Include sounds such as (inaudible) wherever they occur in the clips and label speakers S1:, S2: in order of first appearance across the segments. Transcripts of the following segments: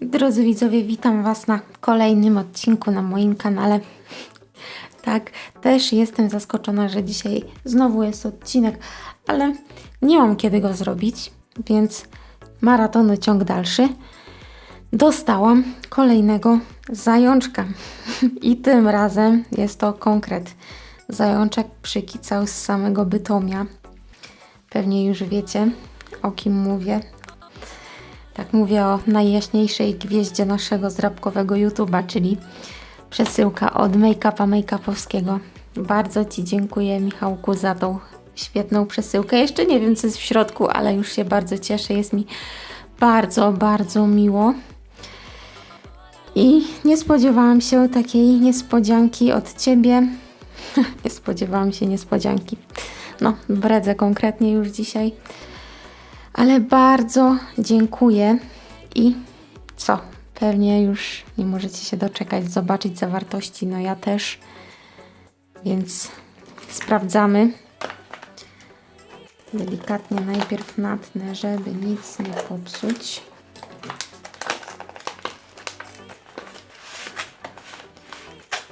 S1: Drodzy widzowie, witam Was na kolejnym odcinku na moim kanale. Tak, też jestem zaskoczona, że dzisiaj znowu jest odcinek, ale nie mam kiedy go zrobić, więc maratonu ciąg dalszy. Dostałam kolejnego zajączka i tym razem jest to konkret. Zajączek przykicał z samego Bytomia. Pewnie już wiecie, o kim mówię. Tak mówię o najjaśniejszej gwieździe naszego zrabkowego YouTube'a, czyli przesyłka od Make-upa Make-upowskiego. Bardzo Ci dziękuję, Michałku, za tą świetną przesyłkę. Jeszcze nie wiem, co jest w środku, ale już się bardzo cieszę. Jest mi bardzo, bardzo miło. I nie spodziewałam się takiej niespodzianki od Ciebie. (laughs) nie spodziewałam się niespodzianki. No, bredzę konkretnie już dzisiaj. Ale bardzo dziękuję i co? Pewnie już nie możecie się doczekać zobaczyć zawartości. No ja też. Więc sprawdzamy. Delikatnie najpierw natnę, żeby nic nie popsuć.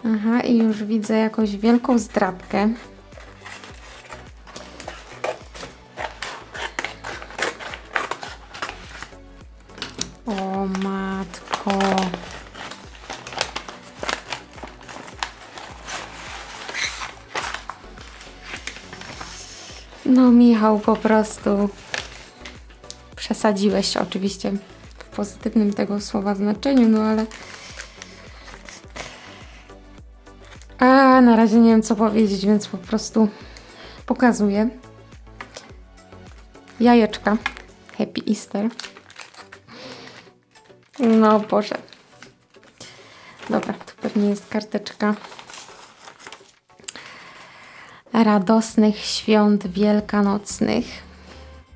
S1: Aha, i już widzę jakąś wielką zdrabkę. No Michał, po prostu przesadziłeś oczywiście w pozytywnym tego słowa znaczeniu, no ale a na razie nie wiem co powiedzieć, więc po prostu pokazuję. Jajeczka. Happy Easter. No Boże. Dobra, tu pewnie jest karteczka. Radosnych świąt wielkanocnych.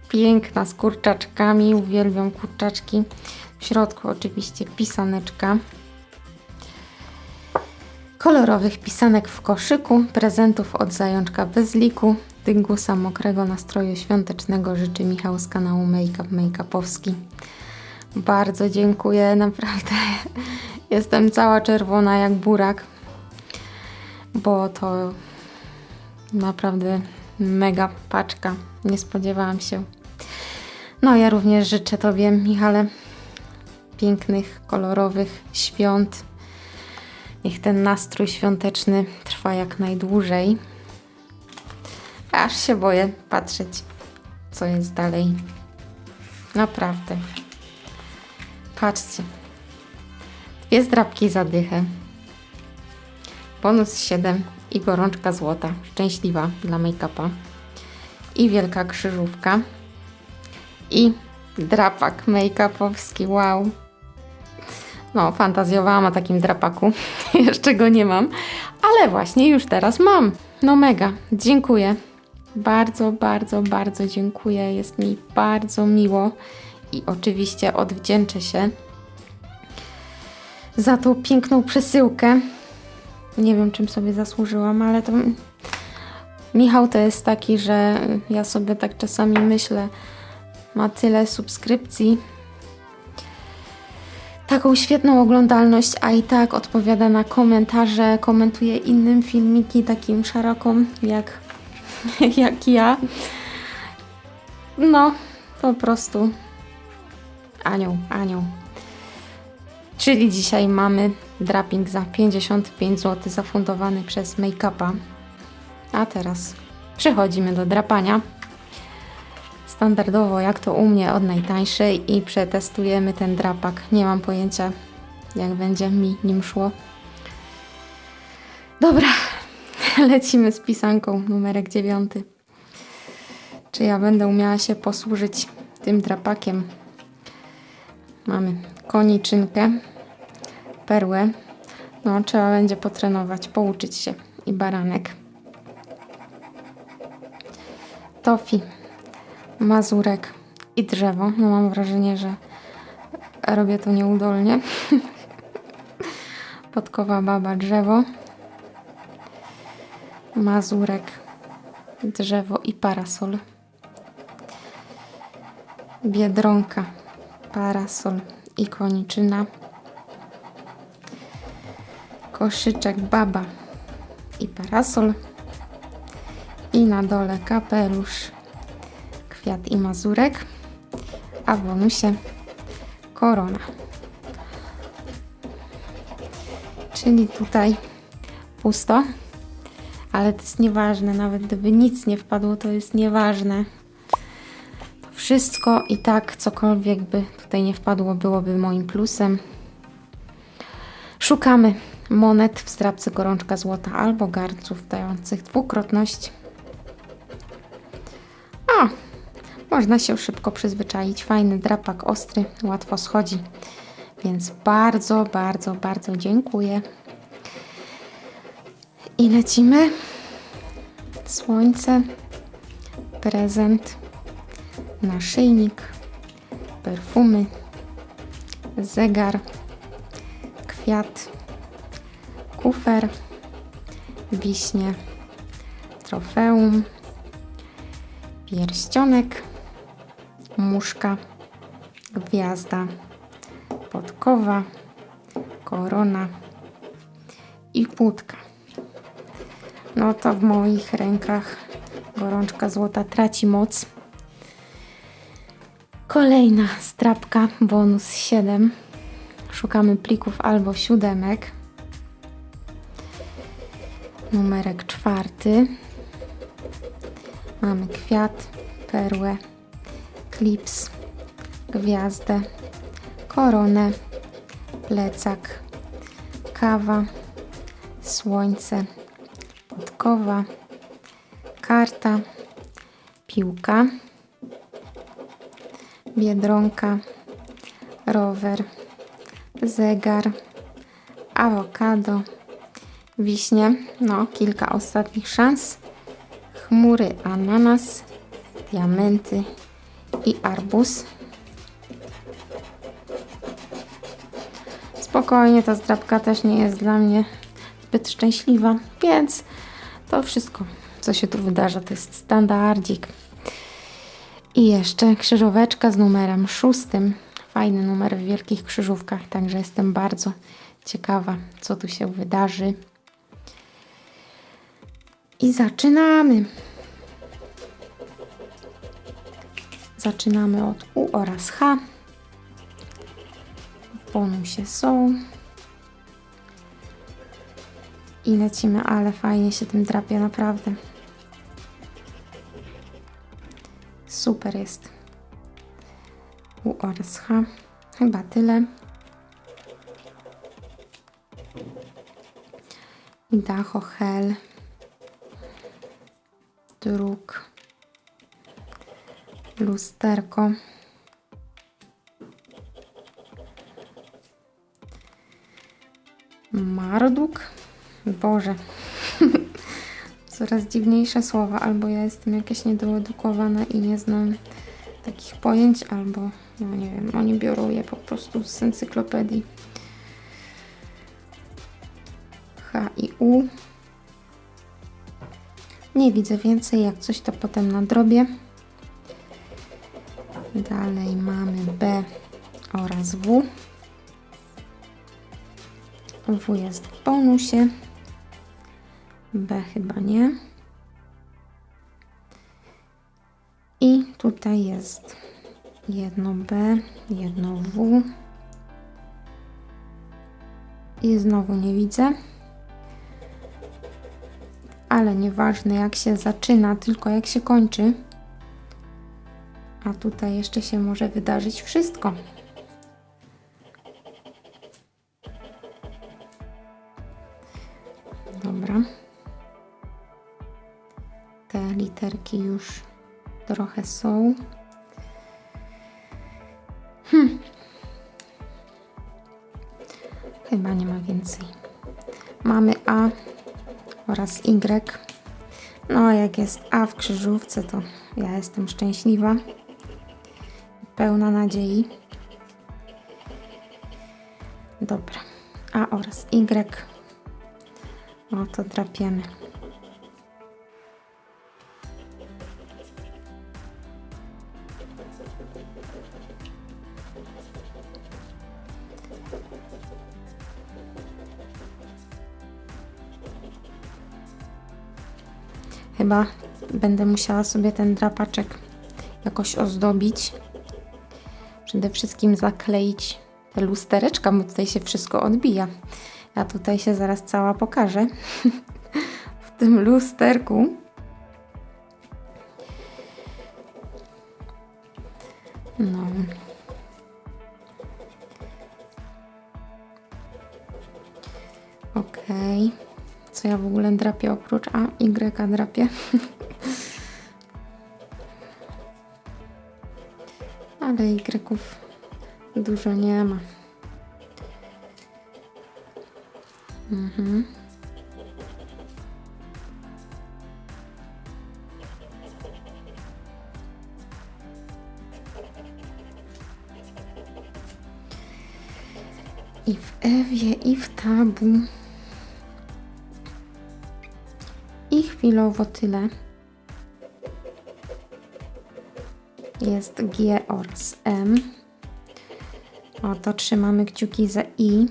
S1: Piękna z kurczaczkami. Uwielbiam kurczaczki. W środku oczywiście pisaneczka. Kolorowych pisanek w koszyku. Prezentów od zajączka bez liku. Dyngusa mokrego nastroju świątecznego życzy Michał z kanału Make Up Make-upowski. Bardzo dziękuję, naprawdę (laughs) jestem cała czerwona jak burak, bo to naprawdę mega paczka. Nie spodziewałam się. No, ja również życzę Tobie, Michale, pięknych, kolorowych świąt. Niech ten nastrój świąteczny trwa jak najdłużej. Aż się boję patrzeć, co jest dalej. Naprawdę. Patrzcie. Dwie zdrabki za dychę. Bonus 7 i gorączka złota. Szczęśliwa dla make-upa. I wielka krzyżówka. I drapak make-upowski. Wow. No, fantazjowałam o takim drapaku. (laughs) Jeszcze go nie mam. Ale właśnie już teraz mam. No mega. Dziękuję. Bardzo, bardzo, bardzo dziękuję. Jest mi bardzo miło i oczywiście odwdzięczę się za tą piękną przesyłkę. Nie wiem, czym sobie zasłużyłam, ale to. Michał to jest taki, że ja sobie tak czasami myślę, ma tyle subskrypcji, taką świetną oglądalność, a i tak odpowiada na komentarze, komentuje innym filmiki takim szarakom jak, (laughs) jak ja. No, po prostu Anioł, anioł. Czyli dzisiaj mamy draping za 55 zł zafundowany przez Make-upa. A teraz przechodzimy do drapania. Standardowo jak to u mnie od najtańszej i przetestujemy ten drapak. Nie mam pojęcia jak będzie mi nim szło. Dobra, (laughs) lecimy z pisanką numerek 9. Czy ja będę umiała się posłużyć tym drapakiem? Mamy koniczynkę, perłę. No, trzeba będzie potrenować, pouczyć się. I baranek. Tofi, mazurek i drzewo. No, mam wrażenie, że robię to nieudolnie. (laughs) Podkowa baba, drzewo. Mazurek, drzewo i parasol. Biedronka parasol i koniczyna. Koszyczek baba i parasol. I na dole kapelusz, kwiat i mazurek, a w bonusie korona. Czyli tutaj pusto, ale to jest nieważne, nawet gdyby nic nie wpadło, to jest nieważne. Wszystko i tak, cokolwiek by tutaj nie wpadło, byłoby moim plusem. Szukamy monet w strapce gorączka złota albo garnców dających dwukrotność. A, można się szybko przyzwyczaić. Fajny drapak, ostry, łatwo schodzi. Więc bardzo, bardzo, bardzo dziękuję. I lecimy. Słońce, prezent, naszyjnik, perfumy, zegar, kwiat, kufer, wiśnie, trofeum, pierścionek, muszka, gwiazda, podkowa, korona i kłódka. No to w moich rękach gorączka złota traci moc. Kolejna strapka, bonus 7. Szukamy plików albo siódemek. Numerek czwarty. Mamy kwiat, perłę, klips, gwiazdę, koronę, plecak, kawa, słońce, podkowa, karta, piłka, biedronka, rower, zegar, awokado, wiśnie, no kilka ostatnich szans, chmury, ananas, diamenty i arbuz. Spokojnie, ta zdrabka też nie jest dla mnie zbyt szczęśliwa, więc to wszystko, co się tu wydarza, to jest standardzik. I jeszcze krzyżóweczka z numerem szóstym. Fajny numer w wielkich krzyżówkach, także jestem bardzo ciekawa, co tu się wydarzy. I zaczynamy. Zaczynamy od U oraz H. W bonusie są. I lecimy, ale fajnie się tym drapie, naprawdę. Super jest. U oraz H. Chyba tyle. Dacho hel. Druk. Lusterko. Marduk. Boże. (laughs) Coraz dziwniejsze słowa. Albo ja jestem jakaś niedoedukowana i nie znam takich pojęć, albo no nie wiem, oni biorą je po prostu z encyklopedii. H i U. Nie widzę więcej, jak coś to potem nadrobię. Dalej mamy B oraz W. W jest w bonusie. B chyba nie. I tutaj jest jedno B, jedno W. I znowu nie widzę. Ale nieważne jak się zaczyna, tylko jak się kończy. A tutaj jeszcze się może wydarzyć wszystko. Te literki już trochę są. Hmm. Chyba nie ma więcej. Mamy A oraz Y. No, jak jest A w krzyżówce, to ja jestem szczęśliwa. Pełna nadziei. Dobra. A oraz Y. No to drapiemy. Chyba będę musiała sobie ten drapaczek jakoś ozdobić. Przede wszystkim zakleić te lustereczka, bo tutaj się wszystko odbija. Ja tutaj się zaraz cała pokażę (laughs) w tym lusterku. Co ja w ogóle drapię oprócz A, Y drapię. (laughs) Ale Y dużo nie ma. Mhm. I w Ewie, i w Tabu. Chwilowo tyle. Jest G oraz M. O, to trzymamy kciuki za I.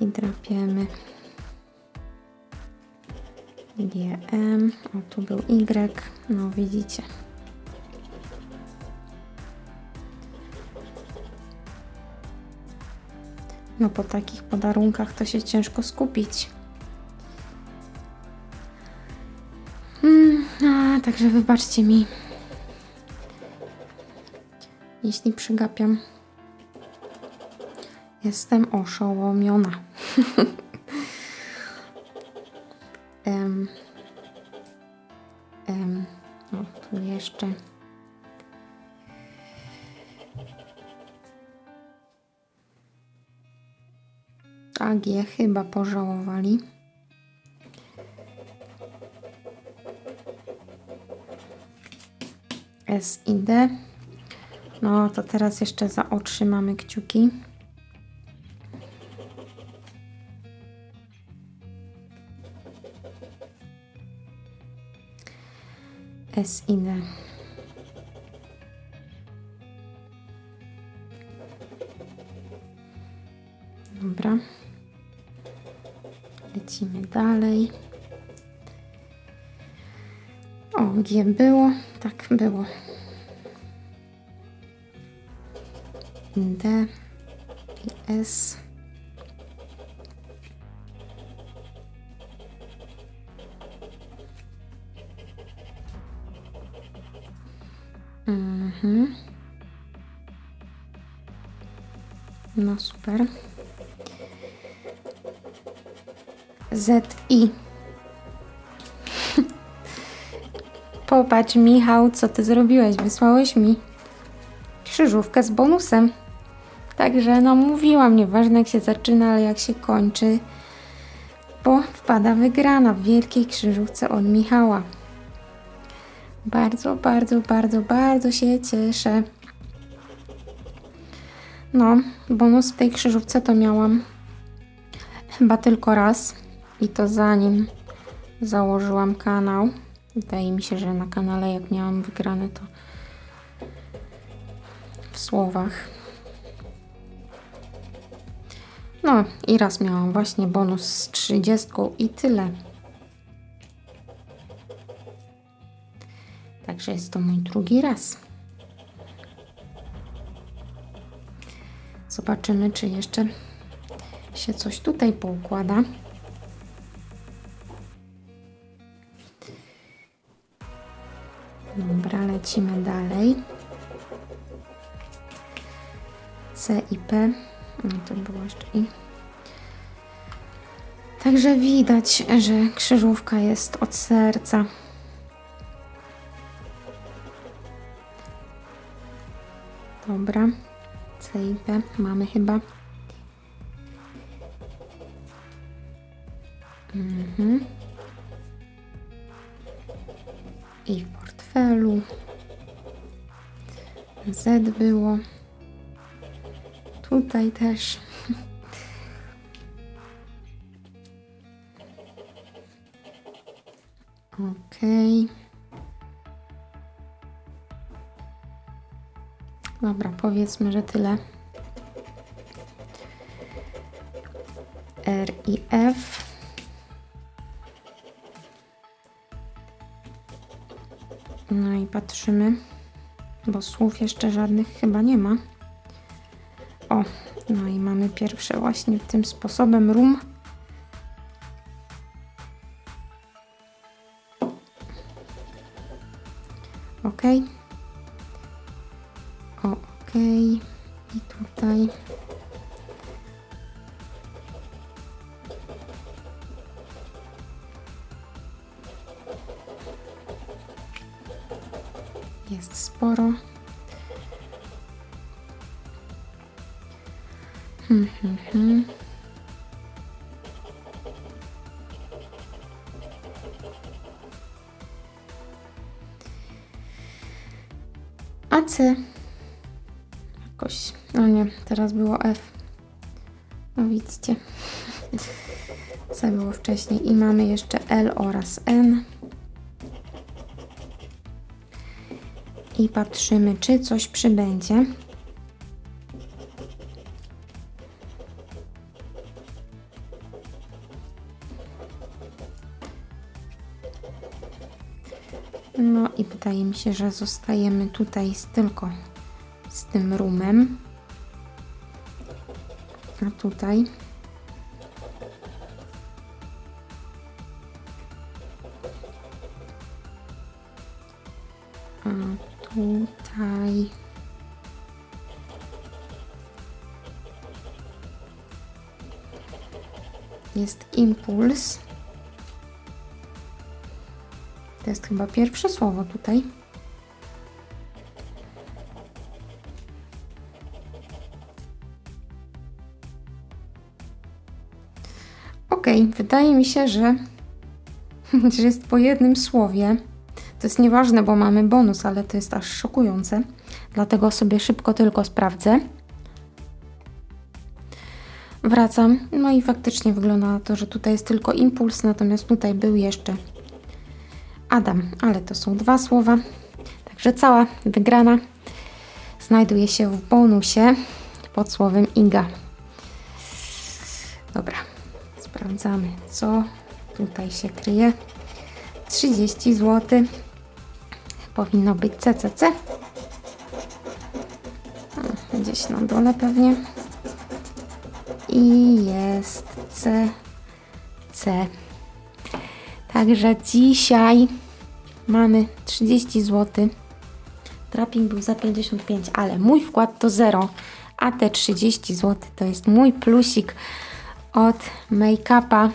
S1: I drapiemy. G, M. O, tu był Y. No, widzicie. No po takich podarunkach to się ciężko skupić. Także wybaczcie mi, jeśli przygapiam. Jestem oszołomiona. (laughs) em, em, o, tu jeszcze. AG chyba pożałowali. S i D. No to teraz jeszcze za O trzymamy kciuki. S i D. Dobra. Lecimy dalej. O, G było? Tak, było. D S. Mhm. No super. Z i. Popatrz, Michał, co ty zrobiłeś? Wysłałeś mi krzyżówkę z bonusem. Także, no, mówiłam, nieważne jak się zaczyna, ale jak się kończy, bo wpada wygrana w wielkiej krzyżówce od Michała. Bardzo, bardzo, bardzo, bardzo się cieszę. No, bonus w tej krzyżówce to miałam chyba tylko raz i to zanim założyłam kanał. Wydaje mi się, że na kanale jak miałam wygrane to w słowach. No i raz miałam właśnie bonus z 30 i tyle. Także jest to mój drugi raz. Zobaczymy, czy jeszcze się coś tutaj poukłada. Dobra, lecimy dalej. C i P. No to było jeszcze i. Także widać, że krzyżówka jest od serca. Dobra. C i P mamy chyba. Z było. Tutaj też. Okej. Okay. Dobra, powiedzmy, że tyle. R i F. No i patrzymy bo słów jeszcze żadnych chyba nie ma. O, no i mamy pierwsze właśnie tym sposobem rum. Ok. O. I tutaj. Sporo. Hmm, hmm, hmm. A C. Jakoś. No nie, teraz było F. No widzicie. (laughs) C było wcześniej. I mamy jeszcze L oraz N. I patrzymy, czy coś przybędzie. No i wydaje mi się, że zostajemy tutaj z tylko z tym rumem. A tutaj jest impuls. To jest chyba pierwsze słowo tutaj. Ok, wydaje mi się, że, (laughs) że jest po jednym słowie. To jest nieważne, bo mamy bonus, ale to jest aż szokujące. Dlatego sobie szybko tylko sprawdzę. Wracam. No i faktycznie wygląda na to, że tutaj jest tylko impuls, natomiast tutaj był jeszcze Adam, ale to są dwa słowa. Także cała wygrana znajduje się w bonusie pod słowem Iga. Dobra, sprawdzamy, co tutaj się kryje. 30 zł. Powinno być CCC. Gdzieś na dole pewnie. I jest CC. Także dzisiaj mamy 30 zł. Trapping był za 55, ale mój wkład to 0, a te 30 zł to jest mój plusik od make-upa.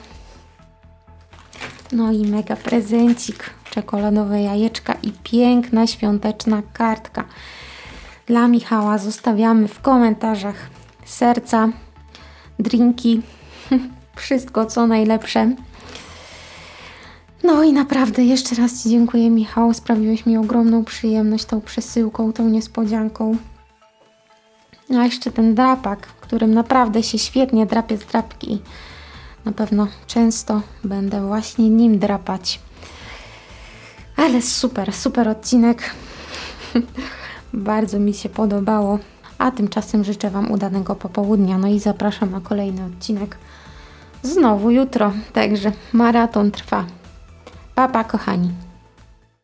S1: No i mega prezencik, czekoladowe jajeczka i piękna świąteczna kartka. Dla Michała zostawiamy w komentarzach serca, drinki, (laughs) wszystko co najlepsze. No i naprawdę jeszcze raz Ci dziękuję, Michał. Sprawiłeś mi ogromną przyjemność tą przesyłką, tą niespodzianką. A jeszcze ten drapak, którym naprawdę się świetnie drapie z drapki. Na pewno często będę właśnie nim drapać. Ale super, super odcinek. (laughs) Bardzo mi się podobało. A tymczasem życzę Wam udanego popołudnia. No i zapraszam na kolejny odcinek znowu jutro. Także maraton trwa. Pa, pa, kochani.